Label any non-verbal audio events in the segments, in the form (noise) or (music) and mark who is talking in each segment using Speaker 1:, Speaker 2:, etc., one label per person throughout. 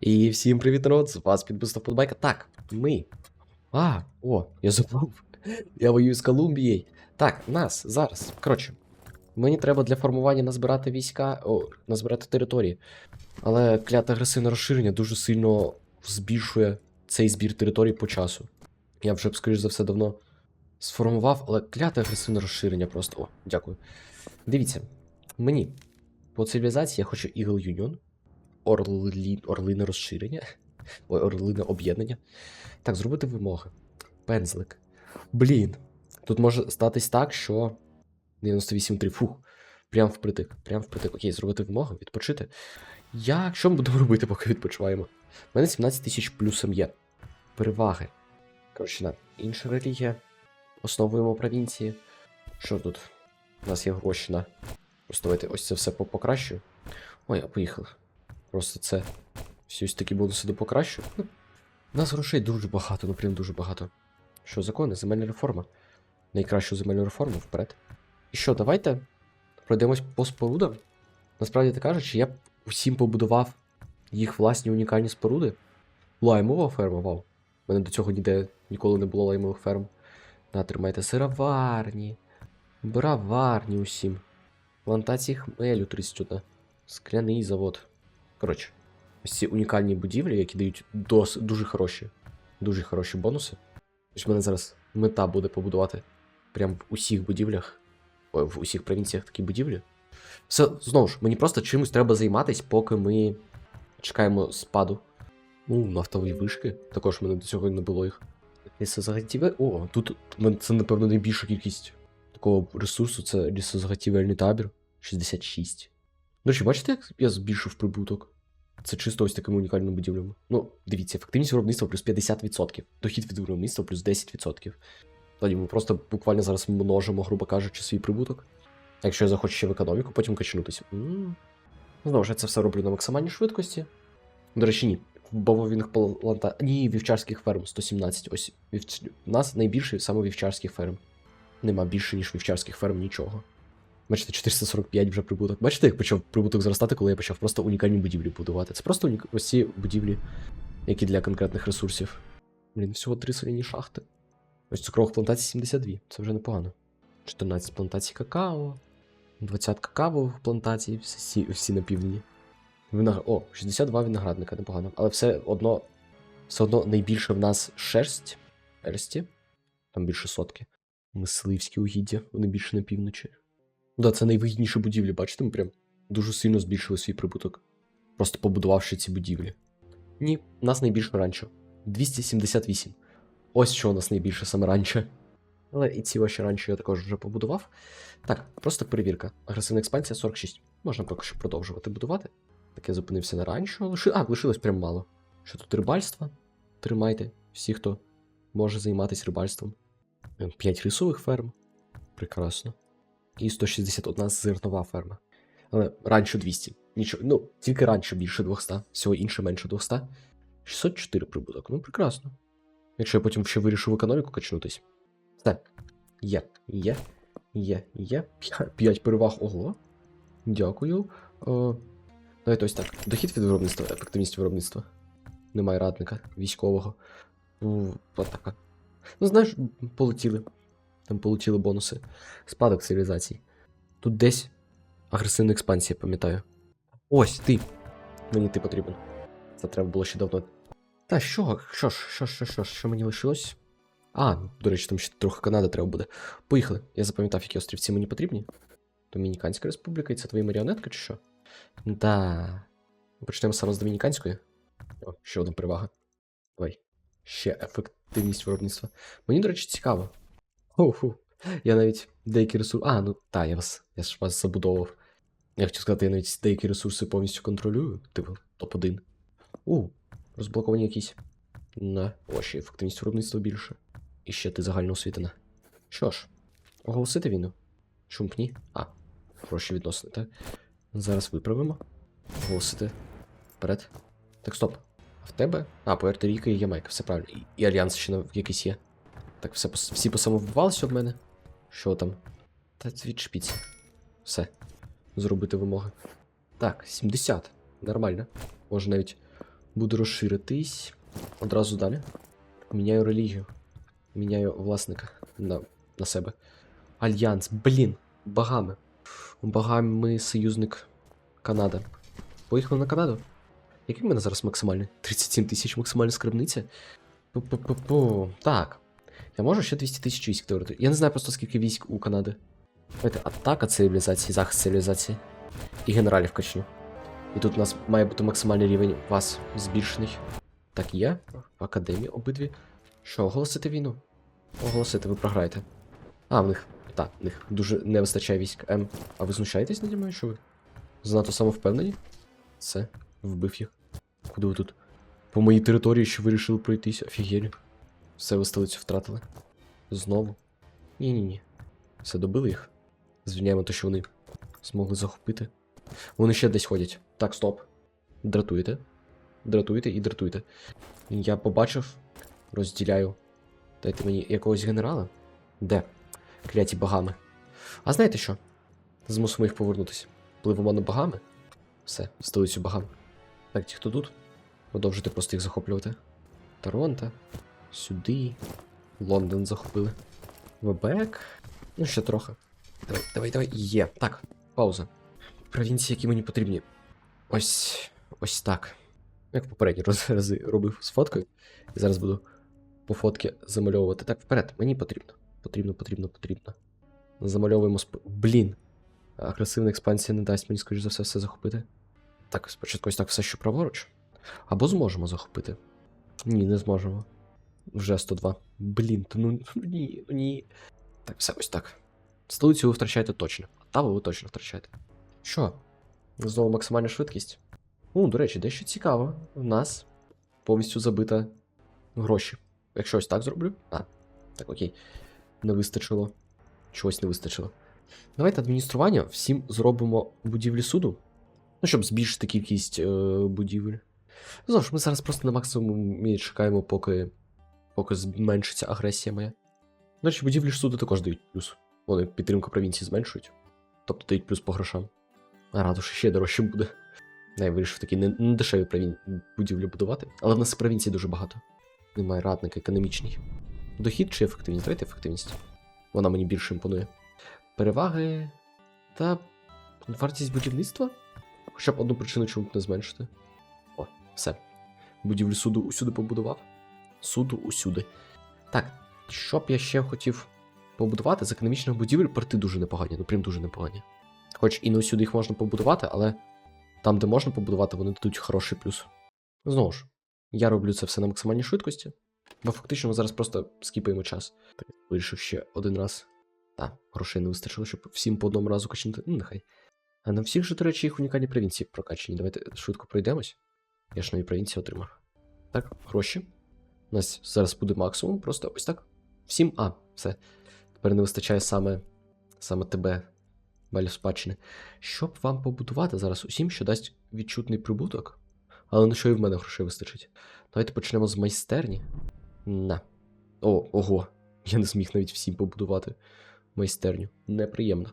Speaker 1: І всім привіт, народ! З вас підписана Подбайка. Так, ми. А, о, я забув. Я воюю з Колумбією. Так, нас зараз. Коротше, мені треба для формування назбирати війська, о, назбирати території. Але кляте агресивне розширення дуже сильно збільшує цей збір територій по часу. Я вже б, скоріш за все, давно сформував, але кляте агресивне розширення просто. О, дякую. Дивіться, мені по цивілізації я хочу Eagle Union. Орлі... Орлине розширення. Ой, орлине об'єднання. Так, зробити вимоги. Пензлик. Блін. Тут може статись так, що. 98.3. Фух. Прям впритик. Прям впритик. Окей, зробити вимоги, відпочити. Я. Що ми будемо робити, поки відпочиваємо? У мене 17 тисяч плюсом є. Переваги. Коротше, на інша релігія. Основуємо провінції. Що тут? У нас є гроші на. Просто давайте ось це все по- покращую. Ой, а поїхали. Просто це. Всі ось такі бонуси до покращу. Ну, у нас грошей дуже багато, ну прям дуже багато. Що, закони, земельна реформа. Найкращу земельну реформу вперед. І що, давайте пройдемось по спорудам. Насправді так кажучи, я б усім побудував їх власні унікальні споруди. Лаймова ферма, вау. У мене до цього ніде ніколи не було лаймових ферм. На, тримайте сироварні, браварні усім. Плантації хмелю 31. Скляний завод. Коротше, ось ці унікальні будівлі, які дають дос, дуже хороші, дуже хороші бонуси. Ось в мене зараз мета буде побудувати прям в усіх будівлях, ой, в усіх провінціях такі будівлі. Все, знову ж, мені просто чимось треба займатись, поки ми чекаємо спаду. Ну, нафтові вишки. Також в мене до цього не було їх. Лісозаготівель. О, тут це, напевно, найбільша кількість такого ресурсу це лісозаготівельний табір. 66. До речі, бачите, як я збільшив прибуток? Це чисто ось такими унікальними будівлями. Ну, дивіться, ефективність виробництва плюс 50%, дохід від виробництва плюс 10%. Тоді ми просто буквально зараз множимо, грубо кажучи, свій прибуток. Якщо я захочу ще в економіку, потім качнутися. Знову ж я це все роблю на максимальній швидкості. До речі, ні. В бавовільних планта... Ні, вівчарських ферм 117. Ось вівч... у нас найбільше саме вівчарських ферм. Нема більше, ніж вівчарських ферм нічого. Бачите, 445 вже прибуток. Бачите, як почав прибуток зростати, коли я почав просто унікальні будівлі будувати. Це просто унік... ось ці будівлі, які для конкретних ресурсів. Блін, всього три соляні шахти. Ось цукрових плантацій 72, це вже непогано. 14 плантацій какао, 20 кавових плантацій, всі, всі на півдні. Виногр... О, 62 виноградника, непогано. Але все одно, все одно найбільше в нас шерсть. Шерсті. Там більше сотки. Мисливські угіддя, вони більше на півночі. Да, це найвигідніші будівлі, бачите, ми прям дуже сильно збільшили свій прибуток. Просто побудувавши ці будівлі. Ні, у нас найбільше ранчо. 278. Ось що у нас найбільше саме ранчо. Але і ці ваші ранчо я також вже побудував. Так, просто перевірка. Агресивна експансія 46. Можна поки що продовжувати будувати. Так я зупинився на ранчо. Лиши... А, лишилось прям мало. Що тут рибальство? Тримайте. Всі, хто може займатися рибальством. 5 рисових ферм. Прекрасно. І 161 зернова ферма. Але ранчо 200. Нічого. Ну, тільки ранчо більше 200, всього інше менше 200. 604 прибуток. Ну, прекрасно. Якщо я потім ще вирішу в економіку качнутись. Так. Є, є, є, є. 5 переваг. Ого. Дякую. О, давайте ось так. Дохід від виробництва, ефективність виробництва. Немає радника військового. Атака. Ну, знаєш, полетіли. Там полетіли бонуси. Спадок цивілізацій. Тут десь агресивна експансія, пам'ятаю. Ось ти. Мені ти потрібен. Це треба було ще давно. Та що? Що ж, що ж, що що що мені лишилось? А, до речі, там ще трохи Канади треба буде. Поїхали. Я запам'ятав, які острівці мені потрібні. Домініканська республіка, і це твої маріонетка, чи що? Да. Почнемо саме з Домініканської. О, ще одна перевага. Давай. Ще ефективність виробництва. Мені, до речі, цікаво. Ху-ху. Я навіть деякі ресурси. А, ну та, я вас. Я ж вас забудовував. Я хотів сказати, я навіть деякі ресурси повністю контролюю. Типу, топ-1. У, розблоковані якісь. На, о, ефективність виробництва більше. І ще ти загально освітена. Що ж, оголосити війну? Чумпні? А, хороші відносини, так? Зараз виправимо. Оголосити. Вперед. Так, стоп. А в тебе? А, Пуерто Ріко і Ямайка, все правильно. І, і Альянс ще якийсь є. Так, все, всі посамовбивалися об мене. Що там? Та відшпіться. Все. Зробити вимоги. Так, 70. Нормально. Може навіть Буду розширитись. Одразу далі. Міняю релігію. Міняю власника на, на себе. Альянс. Блін. Багами. Багами союзник Канада. Поїхали на Канаду. Який в мене зараз максимальний? 37 тисяч максимальна скарбниця? Пу-пу-пу-пу. Так. Я можу ще 200 тисяч військ теоретично. Я не знаю просто скільки військ у Канади. Давайте атака цивілізації, захист цивілізації. І генералів качню. І тут у нас має бути максимальний рівень вас збільшений. Так, є. В академії обидві. Що, оголосити війну? Оголосити, ви програєте. А, в них. Так, в них дуже не вистачає військ. М. А ви знущаєтесь наді мною, що ви? Занадто самовпевнені? Все, вбив їх. Куди ви тут? По моїй території, що вирішили пройтись, офігелі. Все, ви столицю втратили. Знову. Ні-ні-ні. Все добили їх. Звільняємо те, що вони змогли захопити. Вони ще десь ходять. Так, стоп. Дратуєте. Дратуєте і дратуєте. Я побачив, розділяю. Дайте мені якогось генерала. Де? Кляті багами. А знаєте що? Змусимо їх повернутися. Пливемо на багами. Все, столицю багам. Так, ті, хто тут? Продовжуйте просто їх захоплювати. Торонто. Сюди. Лондон захопили. Вебек. Ну, ще трохи. Давай, давай, давай. Є. Так, пауза. Провінції, які мені потрібні. Ось. Ось так. Як попередні рази робив з фоткою. І зараз буду по фотки замальовувати. Так, вперед, мені потрібно. Потрібно, потрібно, потрібно. Замальовуємо сп... Блін. Агресивна експансія не дасть мені, скоріш за все, все захопити. Так, спочатку ось так все, що праворуч. Або зможемо захопити. Ні, не зможемо. Вже 102. Блін, то ну ну ні, ну ні. Так, все ось так. Столицю ви втрачаєте точно. Та ви точно втрачаєте. Що? Знову максимальна швидкість. Ну, до речі, дещо цікаво. У нас повністю забита гроші. Якщо ось так зроблю. А, так, окей. Не вистачило. Чогось не вистачило. Давайте адміністрування всім зробимо будівлі суду. Ну, щоб збільшити кількість е, будівель. Знову ж, ми зараз просто на максимумі чекаємо, поки, поки зменшиться агресія моя. До речі, будівлі ж суду також дають плюс. Вони підтримку провінції зменшують. Тобто дають плюс по грошам. А ще дорожче буде. Я вирішив такі не, не провін... будівлі будувати. Але в нас провінцій дуже багато. Немає радника, економічний. Дохід чи ефективність? Давайте ефективність. Вона мені більше імпонує. Переваги. Та вартість будівництва? Хоча б одну причину чому б не зменшити. О, все. Будівлю суду усюди побудував. Суду усюди. Так, що б я ще хотів побудувати з економічних будівель, порти дуже непогані, ну прям дуже непогані. Хоч і не усюди їх можна побудувати, але там, де можна побудувати, вони дадуть хороший плюс. Знову ж, я роблю це все на максимальній швидкості, бо фактично ми зараз просто скіпаємо час. Так, вирішив ще один раз. Так, грошей не вистачило, щоб всім по одному разу качнути. Ну, нехай. А на всіх же, до речі, їх унікальні провінції прокачені. Давайте швидко пройдемось. Я ж нові провінції отримав. Так, гроші. У нас зараз буде максимум, просто ось так. Всім. А, все. Тепер не вистачає саме саме тебе, балів спадщини. Щоб вам побудувати зараз усім, що дасть відчутний прибуток. Але на що і в мене грошей вистачить? Давайте почнемо з майстерні. На. О, ого. Я не зміг навіть всім побудувати майстерню. Неприємно.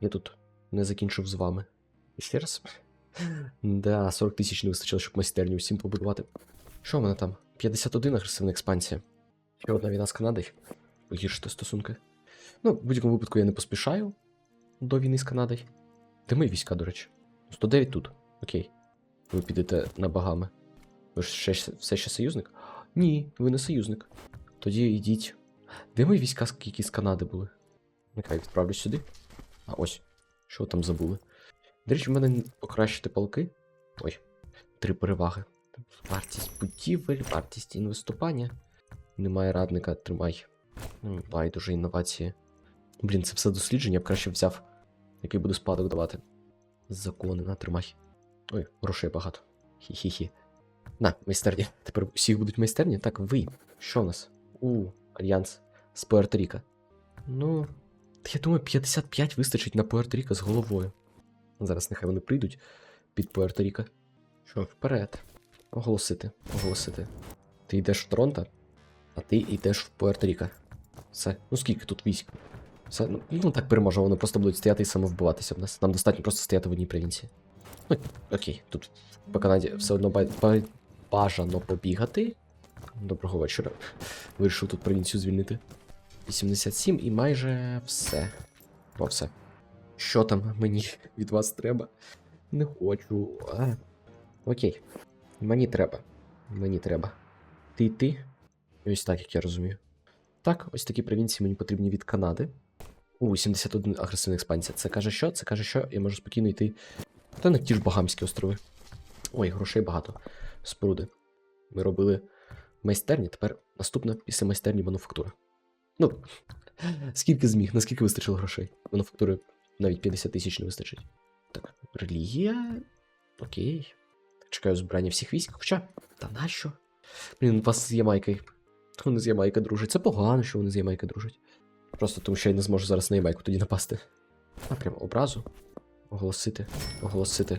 Speaker 1: Я тут не закінчив з вами. І ще раз. (laughs) Да, 40 тисяч не вистачило, щоб майстерню усім побудувати. Що в мене там? 51 агресивна експансія. Ще одна війна з Канадою. Погіршити стосунки. Ну, в будь-якому випадку я не поспішаю до війни з Канадою. Де мої війська, до речі? 109 тут. Окей. Ви підете на Багами. Ви ж ще, все ще союзник? Ні, ви не союзник. Тоді йдіть. Де мої війська, які з Канади були? Нехай відправлю сюди. А ось. Що ви там забули? До речі, в мене покращити палки. Ой, три переваги. Вартість будівель, вартість інвестування. Немає радника, тримай. Байдуже інновації. Блін, це все дослідження, я б краще взяв, який буде спадок давати. Закони, на, тримай. Ой, грошей багато. Хі-хі-хі. На, майстерні. Тепер усіх будуть майстерні? Так, ви. Що в нас? У, альянс з Пуерто-Ріка. Ну, я думаю, 55 вистачить на Пуерто-Ріка з головою. Зараз нехай вони прийдуть під Пуерто-Ріка. Що, вперед. Оголосити, оголосити. Ти йдеш в Торонто, а ти йдеш в Пуерто-Ріка. Все. Ну скільки тут військ? Все, ну, ну так переможемо, вони просто будуть стояти і самовбиватися в нас. Нам достатньо просто стояти в одній провінції. Ну, окей, тут по Канаді все одно бажано побігати. Доброго вечора. Вирішив тут провінцію звільнити. 87 і майже все. О, все. Що там мені від вас треба? Не хочу. А. Окей. Мені треба. Мені треба. Ти і ти. Ось так, як я розумію. Так, ось такі провінції мені потрібні від Канади. У, 71 агресивна експансія. Це каже що? Це каже, що я можу спокійно йти. Та на ті ж Багамські острови. Ой, грошей багато. Споруди. Ми робили майстерні, тепер наступна після майстерні мануфактура. Ну, скільки зміг, наскільки вистачило грошей? Мануфактури навіть 50 тисяч не вистачить. Так, релігія. Окей. Чекаю збирання всіх військ. Хоча, та нащо? Блін, вас з Ямайкою. Вони з Ямайка дружать. Це погано, що вони з Ямайка дружать. Просто тому що я не зможу зараз на Ямайку тоді напасти. А прям образу. Оголосити. Оголосити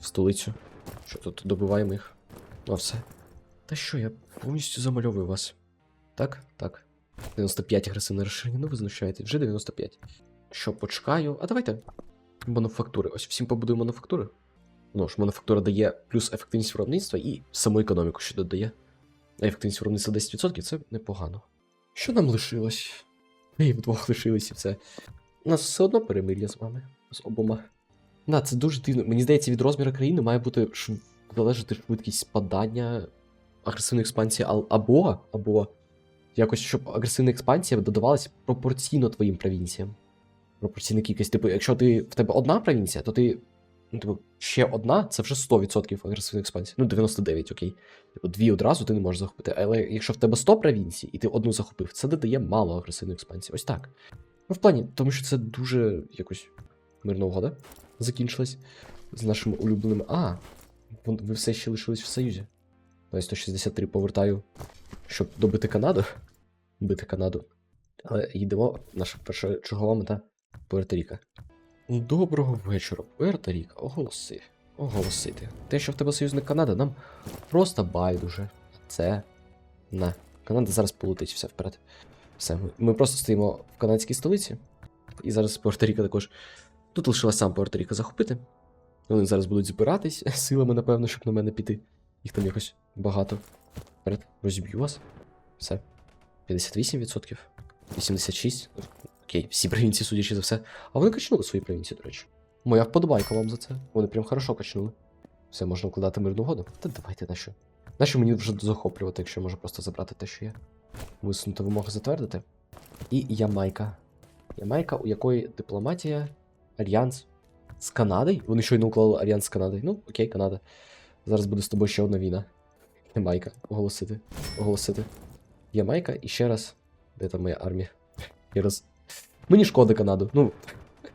Speaker 1: в столицю. Що тут добиваємо їх. Ну, все. Та що, я повністю замальовую вас. Так, так. 95 агресивне розширення, ну ви знущаєте, вже 95. Що, почекаю? А давайте. Мануфактури. Ось всім побудуємо мануфактури. Ну ж, мануфактура дає плюс ефективність виробництва і саму економіку ще додає. А ефективність виробництва 10% це непогано. Що нам лишилось? Ей, вдвох лишились і все. У нас все одно перемир'я з вами, з обома. Да, це дуже дивно. Мені здається, від розміру країни має бути шв... залежати швидкість спадання агресивної експансії, або, або якось, щоб агресивна експансія додавалась пропорційно твоїм провінціям. Пропорційна кількість. Типу, якщо ти в тебе одна провінція, то ти. Ну, типу, ще одна це вже 100% агресивної експансії. Ну, 99, окей. Типу, дві одразу ти не можеш захопити. Але якщо в тебе 100 провінцій, і ти одну захопив, це додає мало агресивної експансії. Ось так. Ну, в плані, тому що це дуже якось мирна угода закінчилась з нашими улюбленими. А, ви все ще лишились в Союзі. Ну, я 163 повертаю, щоб добити Канаду. Бити Канаду. Але йдемо, наша перша чергова мета Пуерто-Ріка. Доброго вечора, Пуерто-Ріка. Оголоси. Оголосити. Те, що в тебе союзник Канада, нам просто байдуже. Це. На. Канада зараз полетить все вперед. Все, ми, просто стоїмо в канадській столиці. І зараз Пуерто-Ріка також. Тут лишилось сам Пуерто-Ріка захопити. Вони зараз будуть збиратись (laughs) силами, напевно, щоб на мене піти. Їх там якось багато. Вперед, розіб'ю вас. Все. 58%. 86%. Окей, всі провінції, судячи за все. А вони качнули свої провінції, до речі. Моя вподобайка вам за це. Вони прям хорошо качнули. Все, можна вкладати мирну угоду. Та давайте на що. Нащо мені вже захоплювати, якщо я можу просто забрати те, що є. Висунути вимоги затвердити. І Ямайка. Ямайка, у якої дипломатія, альянс з Канадою. Вони щойно уклали альянс з Канадою. Ну, окей, Канада. Зараз буде з тобою ще одна війна. Ямайка. Оголосити. Оголосити. Ямайка і ще раз. Де там моя армія? Ще раз. Мені шкода Канаду. Ну.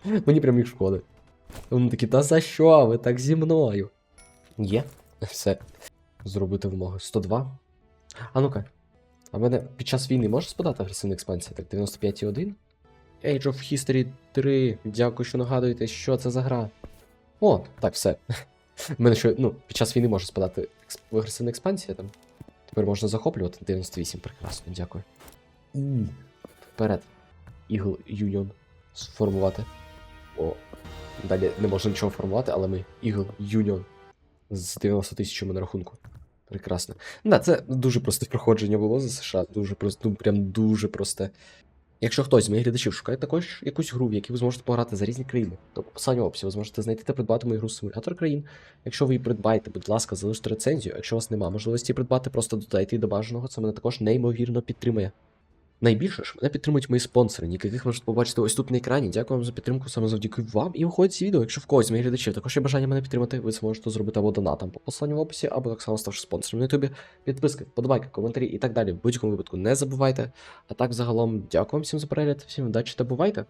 Speaker 1: (laughs) Мені прям їх шкода. Вони такі, та за що? Ви так зі мною? Є. Все. Зробити вимоги. 102. А ну-ка. А мене під час війни може спадати агресивна експансія? Так, 95,1. Age of History 3. Дякую, що нагадуєте, що це за гра. О, так, все. (laughs) Мене ще, ну, під час війни може спадати екс- агресивна експансія там. Тепер можна захоплювати 98, прекрасно, дякую. І вперед. Eagle Union сформувати. О, далі не можна нічого формувати, але ми Eagle Union з 90 тисячами на рахунку. Прекрасно. Да, це дуже просте проходження було за США. Дуже просто, ну прям дуже просте. Якщо хтось з моїх глядачів шукає також якусь гру, в якій ви зможете пограти за різні країни, то по посиланню описі ви зможете знайти та придбати мою гру симулятор країн. Якщо ви її придбаєте, будь ласка, залиште рецензію. Якщо у вас немає можливості придбати, просто додайте її до бажаного, це мене також неймовірно підтримує. Найбільше ж мене підтримують мої спонсори, яких можете побачити ось тут на екрані. Дякую вам за підтримку, саме завдяки вам. І виходить ці відео. Якщо в когось з моїх глядачів також є бажання мене підтримати, ви це можете зробити або донатом по посланню в описі, або так само ставши спонсором на ютубі. Підписки, подобайки, коментарі і так далі. В будь-якому випадку не забувайте. А так, загалом, дякую вам всім за перегляд, всім удачі та бувайте!